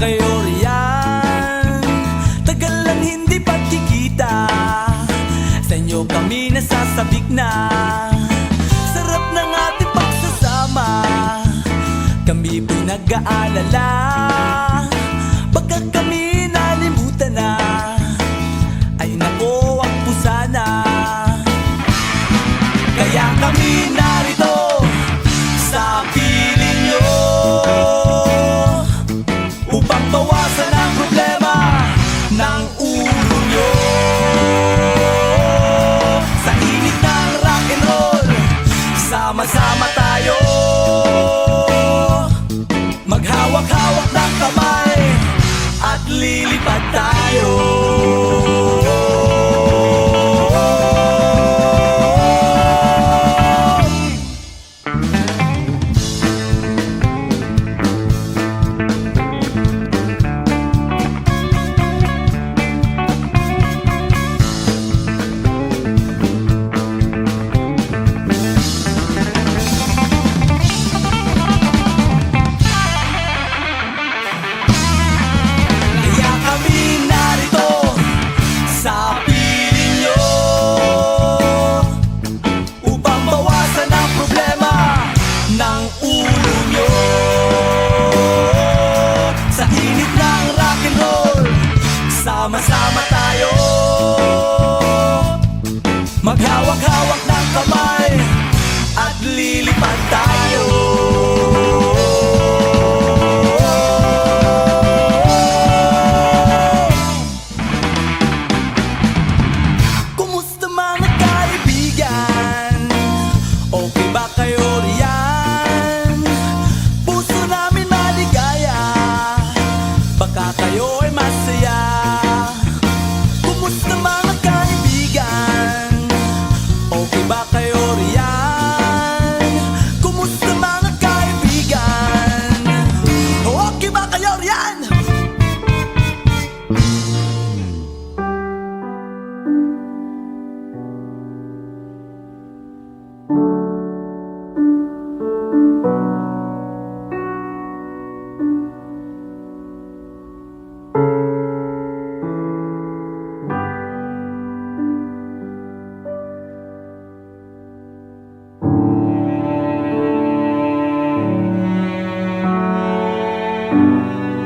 kayo riyan. Tagal lang hindi pagkikita. Sa inyo kami nasasabik na. Sarap ng ating pagsasama. Kami pinag-aalala tayo. Maghawak-hawak ng kamay At lilipad tayo. hawak ng kamay At lilipad tayo